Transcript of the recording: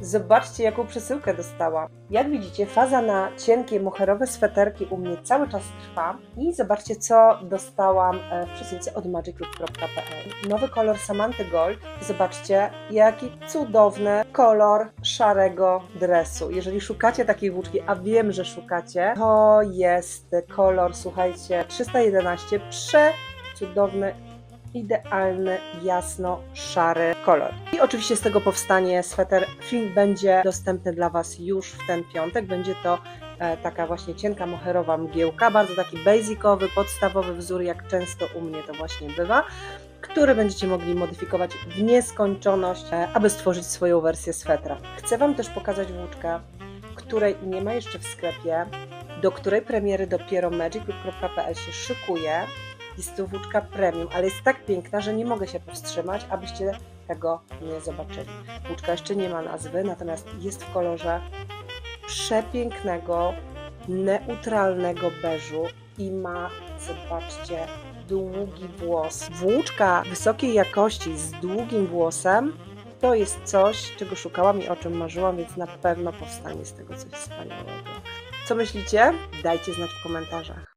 Zobaczcie, jaką przesyłkę dostałam. Jak widzicie, faza na cienkie, moherowe sweterki u mnie cały czas trwa. I zobaczcie, co dostałam e, w przesyłce od magiclook.pl. Nowy kolor Samanty Gold. Zobaczcie, jaki cudowny kolor szarego dresu. Jeżeli szukacie takiej włóczki, a wiem, że szukacie, to jest kolor, słuchajcie, 311. Przecudowny idealny, jasno-szary kolor. I oczywiście z tego powstanie sweter. Film będzie dostępny dla Was już w ten piątek. Będzie to e, taka właśnie cienka moherowa mgiełka, bardzo taki basicowy, podstawowy wzór, jak często u mnie to właśnie bywa, który będziecie mogli modyfikować w nieskończoność, e, aby stworzyć swoją wersję swetra. Chcę Wam też pokazać włóczkę, której nie ma jeszcze w sklepie, do której premiery dopiero magiclook.pl się szykuje. Jest to włóczka premium, ale jest tak piękna, że nie mogę się powstrzymać, abyście tego nie zobaczyli. Włóczka jeszcze nie ma nazwy, natomiast jest w kolorze przepięknego, neutralnego beżu i ma, zobaczcie, długi włos. Włóczka wysokiej jakości z długim włosem to jest coś, czego szukałam i o czym marzyłam, więc na pewno powstanie z tego coś wspaniałego. Co myślicie? Dajcie znać w komentarzach.